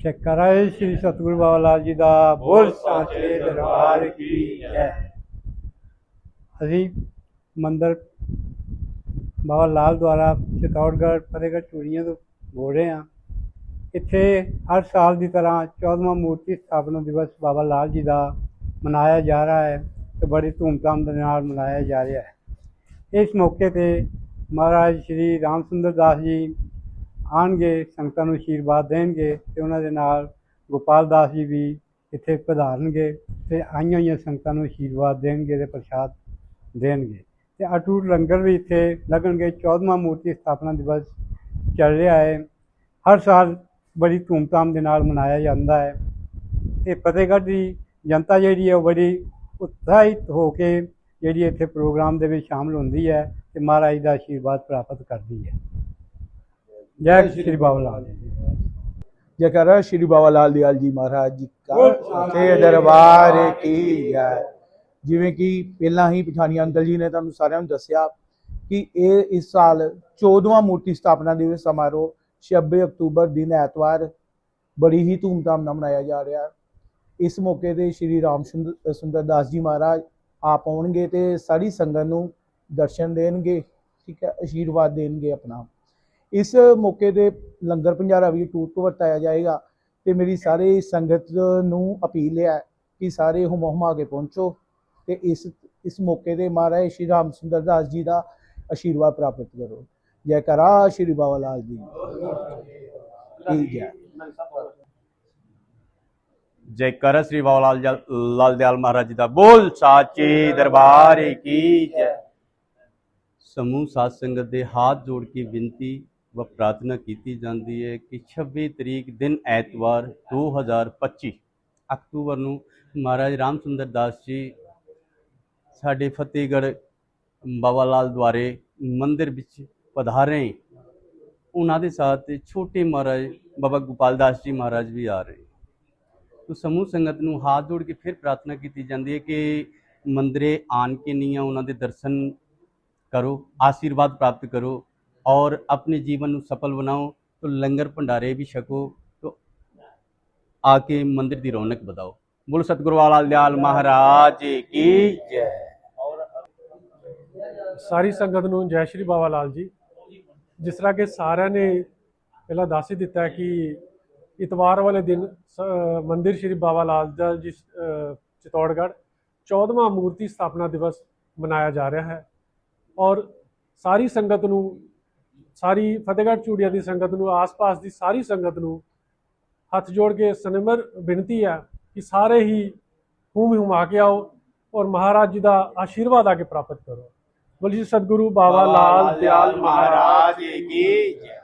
ਸ਼ਕਰਾਏ ਸ੍ਰੀ ਸਤਿਗੁਰੂ ਬਾਬਾ ਲਾਲ ਜੀ ਦਾ, ਬੋਲ ਸਾਚੇ ਦਰਬਾਰ ਕੀ ਜੈ ਅਸੀਂ ਮੰਦਰ ਬਾਬਾ ਲਾਲ ਦੁਆਰਾ ਚਿਤੌੜਗੜ੍ਹ, ਫਤਿਹਗੜ੍ਹ ਚੂੜੀਆਂ ਤੋਂ ਬੋਲ ਰਹੇ ਹਾਂ। ਇੱਥੇ ਹਰ ਸਾਲ ਦੀ ਤਰ੍ਹਾਂ 14ਵਾਂ ਮੂਰਤੀ ਸਥਾਪਨਾ ਦਿਵਸ ਬਾਬਾ ਲਾਲ ਜੀ ਦਾ ਮਨਾਇਆ ਜਾ ਰਿਹਾ ਹੈ ਤੇ ਬੜੀ ਧੂਮਧਾਮ ਦੇ ਨਾਲ ਮਨਾਇਆ ਜਾ ਰਿਹਾ ਹੈ। ਇਸ ਮੌਕੇ ਤੇ ਮਹਾਰਾਜ ਸ਼੍ਰੀ ਰਾਮ ਸੁੰਦਰ ਦਾਸ ਜੀ ਆਣਗੇ ਸੰਗਤਾਂ ਨੂੰ ਆਸ਼ੀਰਵਾਦ ਦੇਣਗੇ ਤੇ ਉਹਨਾਂ ਦੇ ਨਾਲ ਗੋਪਾਲ ਦਾਸ ਜੀ ਵੀ ਇੱਥੇ ਪਧਾਰਨਗੇ ਤੇ ਆਈਆਂ ਹੋਈਆਂ ਸੰਗਤਾਂ ਨੂੰ ਆਸ਼ੀਰਵਾਦ ਦੇਣਗੇ ਤੇ ਪ੍ਰਸ਼ਾਦ ਦੇਣਗੇ। ਤੇ ਅਟੂਟ ਲੰਗਰ ਵੀ ਇੱਥੇ ਲੱਗਣਗੇ। 14ਵਾਂ ਮੂਰਤੀ ਸਥਾਪਨਾ ਦਿਵਸ ਚੱਲ ਰਿਹਾ ਹੈ। ਹਰ ਸਾਲ ਬੜੀ ਧੂਮਧਾਮ ਦੇ ਨਾਲ ਮਨਾਇਆ ਜਾਂਦਾ ਹੈ। ਤੇ ਫਤਿਹਗੜ੍ਹ ਦੀ ਜਨਤਾ ਜਿਹੜੀ ਹੈ ਉਹ ਬੜੀ ਉਤਸ਼ਾਹਿਤ ਹੋ ਕੇ ਜਿਹੜੀ ਇੱਥੇ ਪ੍ਰੋਗਰਾਮ ਦੇ ਵਿੱਚ ਸ਼ਾਮਲ ਹੁੰਦੀ ਹੈ ਤੇ ਮਹਾਰਾਜ ਦਾ ਆਸ਼ੀਰਵਾਦ ਪ੍ਰਾਪਤ ਕਰਦੀ ਹੈ। ਜੈ ਸ਼੍ਰੀ ਬਾਬਾ ਲਾਲ ਜੀ ਜੈਕਾਰਾ ਸ਼੍ਰੀ ਬਾਬਾ ਲਾਲ ਦਿਆਲ ਜੀ ਮਹਾਰਾਜ ਜੀ ਕਾ ਤੇ ਦਰਬਾਰ ਕੀ ਜੈ। ਜਿਵੇਂ ਕਿ ਪਹਿਲਾਂ ਹੀ ਪਠਾਨੀ ਅੰਕਲ ਜੀ ਨੇ ਤੁਹਾਨੂੰ ਸਾਰਿਆਂ ਨੂੰ ਦੱਸਿਆ ਕਿ ਇਹ ਇਸ ਸਾਲ 14ਵਾਂ ਮੂਰਤੀ ਸਥਾਪਨਾ ਦਿਵਸ ਸਮਾਰੋਹ 26 ਅਕਤੂਬਰ ਦਿਨ ਐਤਵਾਰ ਬੜੀ ਹੀ ਧੂਮਧਾਮ ਨਾਲ ਮਨਾਇਆ ਜਾ ਰਿਹਾ। ਇਸ ਮੌਕੇ ਤੇ ਸ਼੍ਰੀ ਰਾਮ ਸੁੰਦਰ ਸੁੰਦਰ ਦਾਸ ਜੀ ਮਹਾਰਾਜ ਆਪ ਆਉਣਗੇ ਤੇ ਸਾਰੀ ਸੰਗਤ ਨੂੰ ਦਰਸ਼ਨ ਦੇਣਗੇ ਠੀਕ ਹੈ ਆਸ਼ੀਰਵਾਦ ਦੇਣਗੇ ਆਪਣਾ। ਇਸ ਮੌਕੇ ਦੇ ਲੰਗਰ ਭੰਡਾਰਾ ਵੀ ਟੂਰ ਤੋਂ ਵਰਤਾਇਆ ਜਾਏਗਾ ਤੇ ਮੇਰੀ ਸਾਰੇ ਸੰਗਤ ਨੂੰ ਅਪੀਲ ਹੈ ਕਿ ਸਾਰੇ ਹੁਮ ਹੁਮਾ ਕੇ ਪਹੁੰਚੋ ਤੇ ਇਸ ਇਸ ਮੌਕੇ ਤੇ ਮਹਾਰਾਜ ਸ਼੍ਰੀ ਰਾਮ ਸੁੰਦਰ ਦਾਸ ਜੀ ਦਾ ਆਸ਼ੀਰਵਾਦ ਪ੍ਰਾਪਤ ਕਰੋ। ਜੈ ਕਰਾ ਸ਼੍ਰੀ ਬਾਬਾ ਲਾਲ ਜੀ। ਕੀ ਜੈ ਜੈਕਾਰ ਸ੍ਰੀ ਬਾਬਾ ਲਾਲ ਲਾਲ ਦਿਆਲ ਮਹਾਰਾਜ ਜੀ ਦਾ ਬੋਲ, ਸਾਚੇ ਦਰਬਾਰ ਕੀ ਜੈ। ਸਮੂਹ ਸਾਧ ਸੰਗਤ ਦੇ ਹੱਥ ਜੋੜ ਕੇ ਬੇਨਤੀ ਵ ਪ੍ਰਾਰਥਨਾ ਕੀਤੀ ਜਾਂਦੀ ਹੈ ਕਿ 26 ਤਰੀਕ ਦਿਨ ਐਤਵਾਰ 2025 ਅਕਤੂਬਰ ਨੂੰ ਮਹਾਰਾਜ ਰਾਮ ਸੁੰਦਰ ਦਾਸ ਜੀ ਸਾਡੇ ਫਤਿਹਗੜ੍ਹ ਬਾਬਾ ਲਾਲ ਦੁਆਰੇ ਮੰਦਿਰ ਵਿੱਚ ਪਧਾਰੇ ਉਹਨਾਂ ਦੇ ਸਾਥ ਛੋਟੇ ਮਹਾਰਾਜ ਬਾਬਾ ਗੋਪਾਲ ਦਾਸ ਜੀ ਮਹਾਰਾਜ ਵੀ ਆ ਰਹੇ ਤੋ ਸਮੂਹ ਸੰਗਤ ਨੂੰ ਹੱਥ ਜੋੜ ਕੇ ਫਿਰ ਪ੍ਰਾਰਥਨਾ ਕੀਤੀ ਜਾਂਦੀ ਹੈ ਕਿ ਮੰਦਰੇ ਆਣ ਕੇ ਨੀਆਂ ਉਹਨਾਂ ਦੇ ਦਰਸ਼ਨ ਕਰੋ, ਆਸ਼ੀਰਵਾਦ ਪ੍ਰਾਪਤ ਕਰੋ और अपने जीवन ਨੂੰ ਸਫਲ ਬਣਾਓ तो ਲੰਗਰ ਭੰਡਾਰੇ ਵੀ ਛਕੋ तो ਆਕੇ ਮੰਦਿਰ ਦੀ ਰੌਣਕ ਵਧਾਓ ਬੋਲ ਸਤਿਗੁਰੂ ਵਾਲਾ ਦਿਆਲ ਮਹਾਰਾਜ ਕੀ ਜੈ ਸਾਰੀ ਸੰਗਤ ਨੂੰ ਜੈ ਸ਼੍ਰੀ ਬਾਬਾ ਲਾਲ ਜੀ ਜਿਸ ਤਰ੍ਹਾਂ ਕਿ ਸਾਰਿਆਂ ਨੇ ਪਹਿਲਾਂ ਦੱਸ ਹੀ ਦਿੱਤਾ ਹੈ ਕਿ ਇਤਵਾਰ ਵਾਲੇ ਦਿਨ ਸ- ਮੰਦਿਰ ਸ਼੍ਰੀ ਬਾਬਾ ਲਾਲ ਦਾ ਜੀ ਅ, ਚਿਤੌੜਗੜ੍ਹ 14ਵਾਂ ਮੂਰਤੀ ਸਥਾਪਨਾ ਦਿਵਸ ਮਨਾਇਆ ਜਾ ਰਿਹਾ ਹੈ ਔਰ ਸਾਰੀ ਸੰਗਤ ਨੂੰ ਸਾਰੀ ਫਤਿਹਗੜ੍ਹ ਚੂੜੀਆਂ ਦੀ ਸੰਗਤ ਨੂੰ ਆਸ-ਪਾਸ ਦੀ ਸਾਰੀ ਸੰਗਤ ਨੂੰ ਹੱਥ ਜੋੜ ਕੇ ਸਨਮਰ ਬੇਨਤੀ ਹੈ ਕਿ ਸਾਰੇ ਹੀ ਹੂਮ ਹੁਮਾ ਕੇ ਆਓ ਔਰ ਮਹਾਰਾਜ ਜੀ ਦਾ ਆਸ਼ੀਰਵਾਦ ਆ ਕੇ ਪ੍ਰਾਪਤ ਕਰੋ। ਬੋਲੀ ਸਤਿਗੁਰੂ ਬਾਬਾ ਲਾਲ ਦਿਆਲ ਮਹਾਰਾਜ ਕੀ ਜੈ।